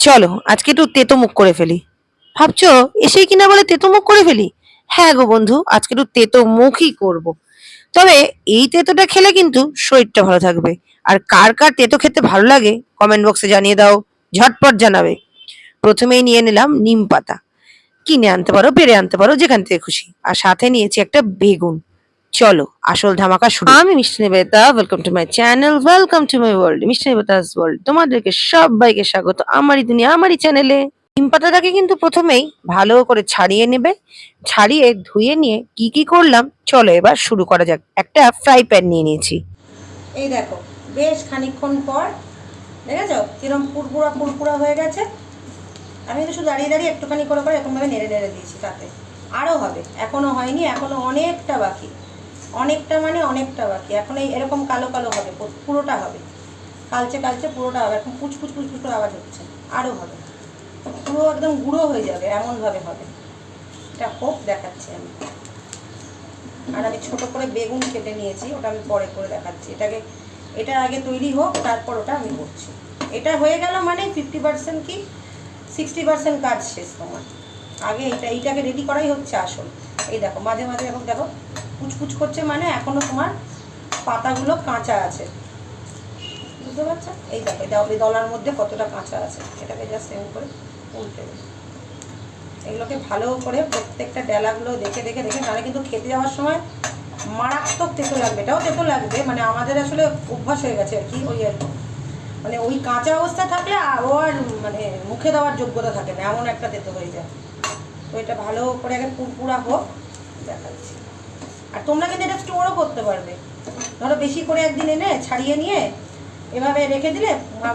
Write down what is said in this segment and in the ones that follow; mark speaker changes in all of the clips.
Speaker 1: চলো, আজকে একটু তেতো মুখ করে ফেলি। ভাবছ, এসেই কিনা বলে তেতো মুখ করে ফেলি? হ্যাঁ গো বন্ধু, আজকে একটু তেতো মুখই করব। তবে এই তেতোটা খেলে কিন্তু শরীরটা ভালো থাকবে। আর কার কার তেতো খেতে ভালো লাগে কমেন্ট বক্সে জানিয়ে দাও, ঝটপট জানাবে। প্রথমেই নিয়ে নিলাম নিম পাতা। কিনে আনতে পারো, পেরে আনতে পারো, যেখান থেকে খুশি। আর সাথে নিয়েছি একটা বেগুন। চলো আসল ধামাকা শুরু। আমি Mishti Nibeta welcome to my channel welcome to my world Mishti Nibeta's world তোমাদেরকে সবাইকে স্বাগত আমারই দুনিয়া আমারই চ্যানেলে নিম পাতাটাকে কিন্তু প্রথমেই ভালো করে ছাড়িয়ে নেবে ছাড়িয়ে ধুয়ে নিয়ে কি কি করলাম চলো এবার শুরু করা যাক। একটা ফ্রাই প্যান নিয়ে নিয়েছি।
Speaker 2: এই দেখো বেশ খানিকক্ষণ পর দেখেছ? কিরম পুরপুরা পুরপুরা হয়ে গেছে। আমি তো শুধু দাঁড়িয়ে দাঁড়িয়ে একটুখানি করে করে এরকমভাবে নেড়ে নেড়ে দিয়েছি তাতে। আরও হবে এখনও হয়নি এখনও অনেকটা বাকি। অনেকটা মানে অনেকটা বাকি। এখন এই এরকম কালো কালো হবে পুরোটা হবে। কালচে কালচে পুরোটা হবে, এখন পুচ পুচ পুচ পুচ করে আওয়াজ হচ্ছে আরও হবে। পুরো একদম গুঁড়ো হয়ে যাবে, এমনভাবে হবে। এটা হোক, দেখাচ্ছি আমি। আর আমি ছোটো করে বেগুন কেটে নিয়েছি, ওটা আমি পরে করে দেখাচ্ছি। এটাকে, এটা আগে তৈরি হোক, তারপর ওটা আমি করছি। এটা হয়ে গেল মানে ফিফটি পার্সেন্ট কি? সিক্সটি পার্সেন্ট কাজ শেষ তোমার। আগে এটা এইটাকে রেডি করাই হচ্ছে আসল। এই দেখো, মাঝে মাঝে এখন দেখো কুচকুচ করছে মানে এখনও তোমার পাতাগুলো কাঁচা আছে। বুঝতে পারছ? এই দেখো, এই দলার মধ্যে কতটা কাঁচা আছে। এটাকে জাস্ট এমন করে উল্টে দেবে এগুলোকে ভালো করে প্রত্যেকটা ডেলাগুলো দেখে দেখে দেখে নাহলে কিন্তু খেতে যাওয়ার সময় মারাত্মক তেতো লাগবে। এটাও তেতো লাগবে মানে আমাদের আসলে অভ্যাস হয়ে গেছে আর কি, ওই আর। মানে ওই কাঁচা অবস্থা থাকলে আর ও আর মানে মুখে দেওয়ার যোগ্যতা থাকে না, এমন একটা তেতো হয়ে যায়। তো এটা ভালো করে আগে পুরপুরা হোক, দেখাচ্ছি। আর তোমরা কিন্তু এটা স্টোরও করতে পারবে। ধরো বেশি করে একদিন এনে ছাড়িয়ে নিয়ে এভাবে রেখে দিলে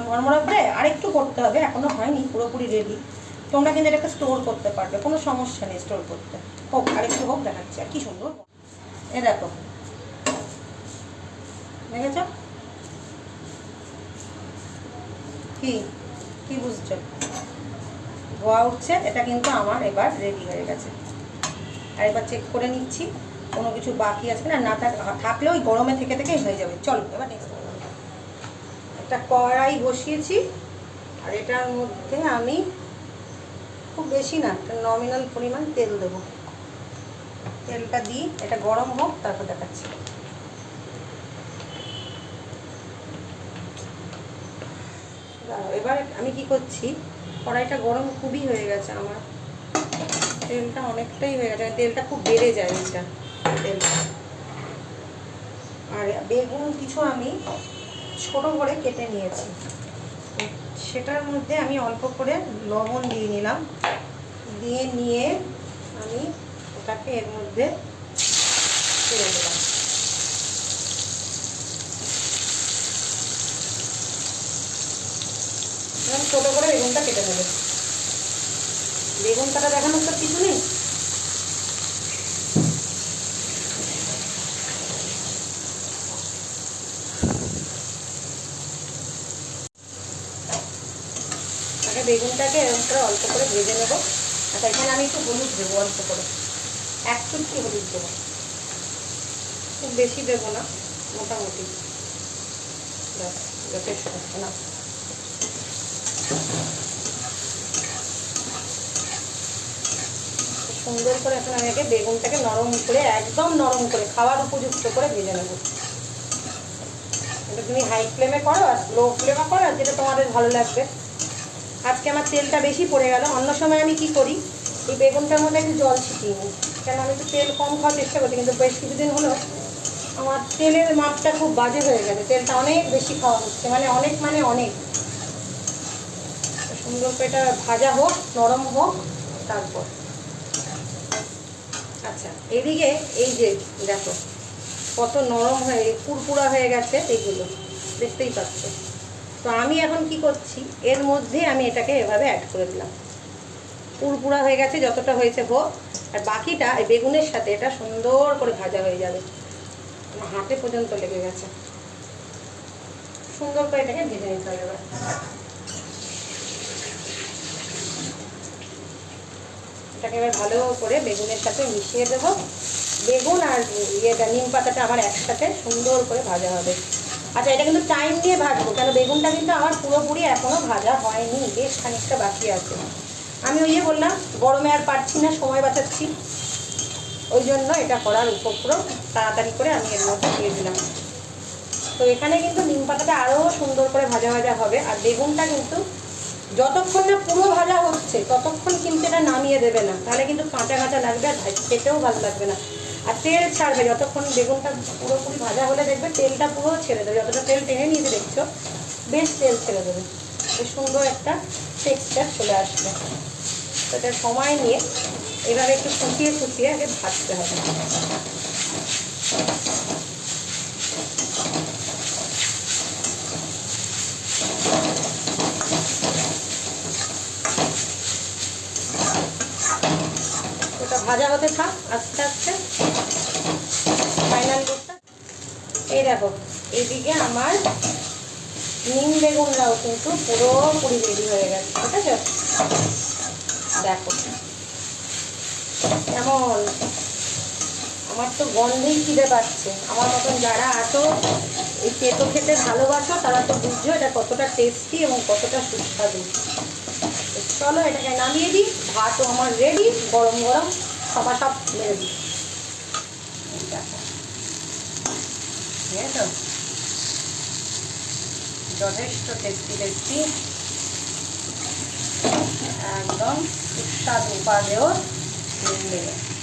Speaker 2: মরমরা করে আরেকটু করতে হবে, এখনও হয়নি, পুরোপুরি রেডি তোমরা কিন্তু এটাকে স্টোর করতে পারবে, কোনো সমস্যা নেই স্টোর করতে। হোক, আরেকটু হোক, দেখাচ্ছি আর কি সুন্দর। এ দেখো। দেখেছ? কি? কি বুঝছ? ধোয়া উঠছে, এটা কিন্তু আমার এবার রেডি হয়ে গেছে। আর এবার চেক করে নিচ্ছি। কোনো কিছু বাকি আছে না না থাকলে ওই গরমে থেকে থেকেই হয়ে যাবে। চলো, এবার নেক্সট একটা কড়াই বসিয়েছি, আর এটার মধ্যে আমি খুব বেশি না, একটা নমিনাল পরিমাণ তেল দেবো। তেলটা দিই, এটা গরম হোক, তারপর দেখাচ্ছি। এবার আমি কি করছি, কড়াইটা গরম খুবই হয়ে গেছে আমার। তেলটা অনেকটাই হয়ে গেছে, তেলটা খুব বেড়ে যায় এটা। আর বেগুন কিছু আমি ছোট করে কেটে নিয়েছি। সেটার মধ্যে আমি অল্প করে লবণ দিয়ে নিলাম। দিয়ে নিয়ে আমি ওটাকে এর মধ্যে ছেড়ে দিলাম। ছোটো করে বেগুনটা কেটে নেবে। বেগুন কাটা দেখানোর তো কিছু নেই? বেগুনটাকে এরকম করে অল্প করে ভেজে নেব। আচ্ছা এখানে আমি একটু হলুদ দেবো অল্প করে। এক চুটকি হলুদ দেবো। খুব বেশি দেবো না, মোটামুটি। ব্যাস, যথেষ্ট না। সুন্দর করে এখন আমি আগে বেগুনটাকে নরম করে, একদম নরম করে, খাওয়ার উপযুক্ত করে ভেজে নেব। এটা তুমি হাই ফ্লেমে করো আর লো ফ্লেমে করো যেটা তোমাদের ভালো লাগবে। আজকে আমার তেলটা বেশি পড়ে গেল। অন্য সময় আমি কি করি? এই বেগুনটার মধ্যে একটু জল ছিটিয়ে নিই। কেন আমি তো তেল কম খাওয়ার চেষ্টা করছি, কিন্তু বেশ কিছুদিন হলো আমার তেলের মাপটা খুব বাজে হয়ে গেছে। তেলটা অনেক বেশি খাওয়া হচ্ছে মানে অনেক মানে অনেক। সুন্দর করে এটা ভাজা হোক, নরম হোক, তারপর। আচ্ছা এদিকে এই যে দেখো, কত নরম হয়ে, পুরপুরা হয়ে গেছে এইগুলো দেখতেই পাচ্ছ। তো আমি এখন কি করছি? এর মধ্যে আমি এটাকে এভাবে অ্যাড করে দিলাম। পুরপুরা হয়ে গেছে, যতটা হয়েছে হোক। আর বাকিটা, এই বেগুনের সাথে এটা সুন্দর করে ভাজা হয়ে যাবে। আমার হাতে পর্যন্ত লেগে গেছে। সুন্দর করে এটাকে ভেজে নিতে হবে এবার। এটাকে এবার ভালো করে বেগুনের সাথে মিশিয়ে দেবো। বেগুন আর ইয়েটা, নিম পাতাটা আমার একসাথে সুন্দর করে ভাজা হবে। আচ্ছা এটা কিন্তু টাইম দিয়ে ভাজবো, কেন বেগুনটা কিন্তু আমার পুরোপুরি এখনও ভাজা হয়নি, বেশ খানিকটা বাকি আছে। আমি ওই বললাম, গরমে আর পারছি না, সময় বাঁচাচ্ছি। ওই জন্য এটা করার উপক্রম তাড়াতাড়ি করে আমি এর মধ্যে দিয়ে দিলাম। তো এখানে কিন্তু নিম পাতাটা আরও সুন্দর করে ভাজা ভাজা হবে, আর বেগুনটা কিন্তু যতক্ষণ না পুরো ভাজা হচ্ছে, ততক্ষণ কিন্তু এটা নামিয়ে দেবে না। তাহলে কিন্তু কাঁচা কাঁচা লাগবে আর খেতেও ভালো লাগবে না। আর তেল ছাড়বে যতক্ষণ বেগুনটা পুরোপুরি ভাজা হলে দেখবে তেলটা পুরো ছেড়ে দেবে, যতটা তেল টেনে নিয়েছে দেখছ, বেশ তেল ছেড়ে দেবে। বেশ সুন্দর একটা টেক্সচার চলে আসবে। এটা সময় নিয়ে এভাবে একটু ফুটিয়ে ফুটিয়ে আগে ভাজতে হবে। ভাজা হতে থাক, আস্তে আস্তে। এই দেখো, এইদিকে আমার নিম বেগুনরাও কিন্তু পুরোপুরি রেডি হয়ে গেছে, ঠিক আছে? দেখো, কেমন? আমার তো গন্ধেই খিদে পাচ্ছে। আমার মতন যারা আছো, এই তেতো খেতে ভালোবাসো, তারা তো বুঝছ এটা কতটা টেস্টি এবং কতটা সুস্বাদু। চলো এটাকে নামিয়ে দিই, ভাতও আমার রেডি গরম গরম সবা সব মেরে দিই। ঠিক আছে যথেষ্ট টেস্টি টেস্টি একদম সুস্বাদু উপাদেয়। বেগুন